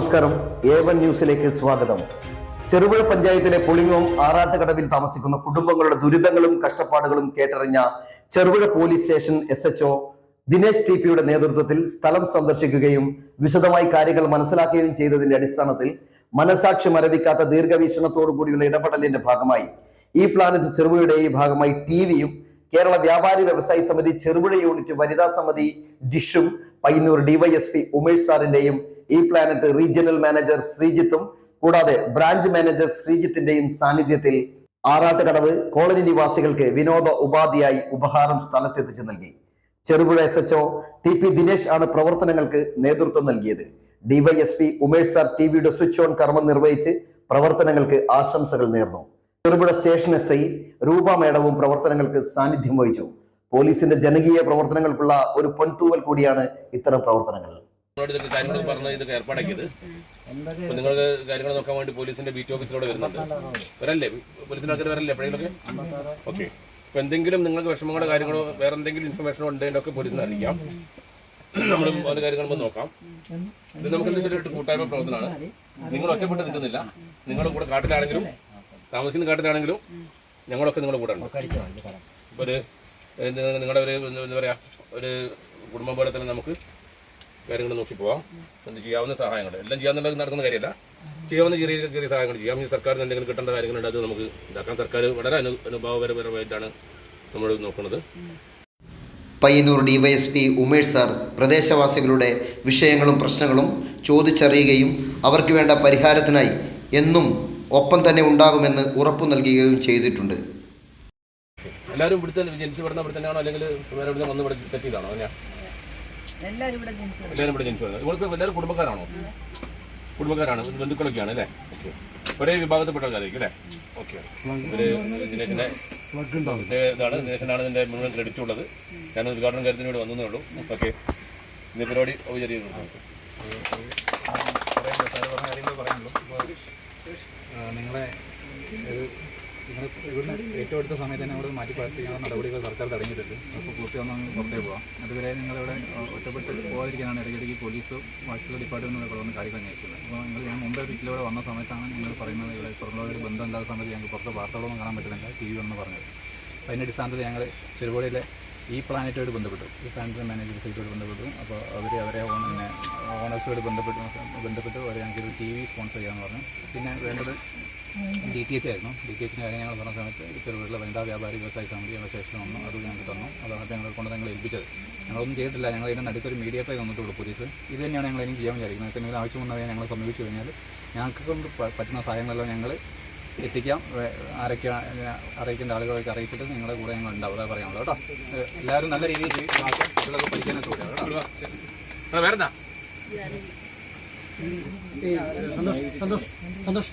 നമസ്കാരം. A one ന്യൂസിലേക്ക് സ്വാഗതം. ചെറുപുഴ പഞ്ചായത്തിലെ പുളിങ്ങോം ആറാട്ടുകടവിൽ താമസിക്കുന്ന കുടുംബങ്ങളുടെ ദുരിതങ്ങളും കഷ്ടപ്പാടുകളും കേട്ടറിഞ്ഞ Cherupuzha police station S HO Dinesh T പിയുടെ നേതൃത്വത്തിൽ സ്ഥലം സന്ദർശിക്കുകയും വിശദമായി കാര്യങ്ങൾ മനസ്സിലാക്കുകയും ചെയ്തതിന്റെ അടിസ്ഥാനത്തിൽ മനസാക്ഷി മരവിക്കാത്ത ദീർഘവീക്ഷണത്തോടു കൂടിയുള്ള ഇടപെടലിന്റെ ഭാഗമായി ഈ പ്ലാനറ്റ് ചെറുപുഴയുടെ ഈ ഭാഗമായി ടിവിയും കേരള വ്യാപാരി വ്യവസായി സമിതി ചെറുപുഴ യൂണിറ്റ് വനിതാ സമിതി ഡിഷും പയ്യന്നൂർ ഡിവൈഎസ്പി ഉമേഷ് സാറിന്റെയും ഈ പ്ലാനറ്റ് റീജിയണൽ മാനേജർ ശ്രീജിത്തും കൂടാതെ ബ്രാഞ്ച് മാനേജർ ശ്രീജിത്തിന്റെയും സാന്നിധ്യത്തിൽ ആറാട്ടുകടവ് കോളനി നിവാസികൾക്ക് വിനോദ ഉപാധിയായി ഉപഹാരം സ്ഥലത്തെത്തിച്ചു നൽകി. Cherupuzha S HO T P Dinesh ആണ് പ്രവർത്തനങ്ങൾക്ക് നേതൃത്വം നൽകിയത്. ഡിവൈഎസ്പി ഉമേഷ് സാർ ടി വിയുടെ സ്വിച്ച് ഓൺ കർമ്മം നിർവഹിച്ച് പ്രവർത്തനങ്ങൾക്ക് ആശംസകൾ നേർന്നു. ചെറുപുഴ സ്റ്റേഷൻ എസ് ഐ രൂപ മേഡവും പ്രവർത്തനങ്ങൾക്ക് സാന്നിധ്യം വഹിച്ചു. പോലീസിന്റെ ജനകീയ പ്രവർത്തനങ്ങൾക്കുള്ള ഒരു പൊൻതൂവൽ കൂടിയാണ് ഇത്തരം പ്രവർത്തനങ്ങൾ. നിങ്ങളോട് ഇതൊക്കെ കാര്യങ്ങൾ പറഞ്ഞ് ഇതൊക്കെ ഏർപ്പാടാക്കിയത്. അപ്പൊ നിങ്ങൾക്ക് കാര്യങ്ങൾ നോക്കാൻ വേണ്ടി പോലീസിന്റെ ബീറ്റ് ഓഫീസിലൂടെ വരുന്നുണ്ട്. വരല്ലേ? പോലീസിന്റെ ആൾക്കാർ വരല്ലേ എപ്പോഴെങ്കിലൊക്കെ? ഓക്കെ. അപ്പൊ എന്തെങ്കിലും നിങ്ങൾക്ക് വിഷമങ്ങളോ കാര്യങ്ങളോ വേറെ എന്തെങ്കിലും ഇൻഫർമേഷനോ ഉണ്ടെങ്കിലൊക്കെ പോലീസിനെ അറിയിക്കാം. നമ്മൾ പല കാര്യങ്ങൾ നോക്കാം. ഇത് നമുക്ക് ചെറിയൊരു കൂട്ടായ്മ പ്രവർത്തനമാണ്. നിങ്ങൾ ഒറ്റപ്പെട്ട് നിൽക്കുന്നില്ല. നിങ്ങളുടെ കൂടെ കാട്ടിലാണെങ്കിലും താമസിക്കുന്ന കാട്ടിലാണെങ്കിലും ഞങ്ങളൊക്കെ നിങ്ങളുടെ കൂടെ ഉണ്ട്. ഇപ്പൊ ഒരു നിങ്ങളുടെ ഒരു എന്താ പറയാ ഒരു കുടുംബം പോലെ തന്നെ നമുക്ക് കാര്യങ്ങൾ നോക്കി പോവാം. എന്ത് ചെയ്യാവുന്ന സഹായങ്ങൾ എല്ലാം ചെയ്യാന്നുണ്ടെങ്കിൽ നടക്കുന്ന കാര്യമല്ല. ചെയ്യാവുന്ന ചെറിയ ചെറിയ സഹായങ്ങൾ ചെയ്യാം. ഈ സർക്കാരിന് എന്തെങ്കിലും കിട്ടേണ്ട കാര്യങ്ങളുണ്ട് അത് നമുക്ക് ഇതാക്കാൻ സർക്കാർ വളരെ അനു അനുഭവപരപരമായിട്ടാണ് നമ്മൾ നോക്കുന്നത്. പയ്യന്നൂർ ഡിവൈഎസ്പി ഉമേഷ് സാർ പ്രദേശവാസികളുടെ വിഷയങ്ങളും പ്രശ്നങ്ങളും ചോദിച്ചറിയുകയും അവർക്ക് വേണ്ട പരിഹാരത്തിനായി എന്നും ഒപ്പം തന്നെ ഉണ്ടാകുമെന്ന് ഉറപ്പു നൽകുകയും ചെയ്തിട്ടുണ്ട്. എല്ലാവരും ഇവിടുത്തെ ജനിച്ചു പെടുന്ന ഇവിടെ തന്നെയാണോ അല്ലെങ്കിൽ വേറെ ഇവിടെ വന്ന് ഇവിടെ സെറ്റ് ചെയ്താണോ? അങ്ങനെയാ. എല്ലാവരും ഇവിടെ ജനിച്ചു എല്ലാവരും ഇവിടെ ജനിച്ചു വരുന്നത് ഇവർക്ക് എല്ലാവരും കുടുംബക്കാരാണോ കുടുംബക്കാരാണ് ബന്ധുക്കളൊക്കെയാണ് അല്ലേ ഓക്കെ ഒരേ വിഭാഗത്തിൽപ്പെട്ട ആൾക്കാരായിരിക്കും അല്ലേ ഓക്കെ ദിനേശിന്റെ ഇതാണ് ദിനേശനാണ് ഇതിന്റെ മുഴുവൻ ക്രെഡിറ്റ് ഉള്ളത് ഞാൻ ഉദ്ഘാടനം കാര്യത്തിന് ഇവിടെ വന്നേ ഉള്ളൂ ഓക്കെ ഇന്ന് പരിപാടി ഔപചാരിക കാര്യങ്ങൾ പറയാനുള്ളൂ ഇപ്പോൾ നിങ്ങളെ ഇവിടുന്ന് ഏറ്റവും അടുത്ത സമയത്ത് തന്നെ അവിടെ മാറ്റി പാർട്ടിക്കാനുള്ള നടപടികൾ സർക്കാർ തുടങ്ങിയിട്ടുണ്ട്. അപ്പോൾ പൂർത്തിയൊന്നും പുറത്തേ പോകാം അതുവരെ നിങ്ങളിവിടെ ഒറ്റപ്പെട്ട് പോകാതിരിക്കാനാണ് ഇടയ്ക്കിടയ്ക്ക് പോലീസ് ബാക്കിയുള്ള ഇവിടെ വന്ന് കാര്യങ്ങൾ അന്വേഷിക്കുന്നത് അപ്പോൾ നിങ്ങൾ ഞാൻ മുമ്പേ വീട്ടിലൂടെ വന്ന സമയത്താണ് നിങ്ങൾ പറയുന്നത് ഇവിടെ പുറത്തുള്ള ഒരു ബന്ധം ഇല്ലാത്ത സമയത്ത് ഞങ്ങൾക്ക് പുറത്ത് വാർത്തകളൊന്നും കാണാൻ പറ്റുന്നില്ല ടി വി എന്ന് പറഞ്ഞത്. അതിന്റെ അടിസ്ഥാനത്തിൽ ഞങ്ങൾ ചെറുപുഴയിലെ ഈ പ്ലാനറ്റുമായിട്ട് ബന്ധപ്പെട്ടു. ഈ പ്ലാനറ്റ് മാനേജ്മെന്റുമായിട്ട് ബന്ധപ്പെട്ടു. അപ്പോൾ അവർ അവരെ പിന്നെ ഓണേഴ്സുമായിട്ട് ബന്ധപ്പെട്ട് ബന്ധപ്പെട്ട് അവരെ ഞങ്ങൾക്ക് ടി വി സ്പോൺസർ ചെയ്യാമെന്ന് പറഞ്ഞു. പിന്നെ വേണ്ടത് ഡി ടി എച്ച് ആയിരുന്നു. ഡി ടി എച്ചിന്റെ കാര്യം ഞങ്ങൾ പറഞ്ഞ സമയത്ത് ചെറുപുഴയിലെ വനിതാ വ്യാപാരി വ്യവസായ സമിതി ഞങ്ങൾ ശേഷം വന്നു. അത് ഞങ്ങൾക്ക് തന്നു. അതാണ് ഞങ്ങൾ കൊണ്ട് ഞങ്ങൾ ഏൽപ്പിച്ചത്. ഞങ്ങളൊന്നും ചെയ്തിട്ടില്ല. ഞങ്ങൾ ഇതിന്റെ നടുക്കൊരു മീഡിയേറ്ററെ തന്നിട്ടുള്ളൂ പോലീസ്. ഇത് തന്നെയാണ് ഞങ്ങൾ ഇനി ചെയ്യാൻ വിചാരിക്കുന്നത്. എന്തെങ്കിലും ആവശ്യം വന്നവരെ ഞങ്ങൾ സമീപിച്ചു കഴിഞ്ഞാൽ ഞങ്ങൾക്ക് കൊണ്ട് പറ്റുന്ന സഹായങ്ങളെല്ലാം ഞങ്ങൾ എത്തിക്കാം. ആരൊക്കെയാണ് അറിയിക്കേണ്ട ആളുകളൊക്കെ അറിയിച്ചിട്ട് നിങ്ങളുടെ കൂടെ ഞങ്ങൾ ഉണ്ടാവും. അതാ പറയാനുള്ളൂ കേട്ടോ. എല്ലാവരും നല്ല രീതിയിൽ കുട്ടികളൊക്കെ പഠിക്കാനൊക്കെ കൂടെ കേട്ടോ വേറെന്താ? Santhosh Santhosh Santhosh.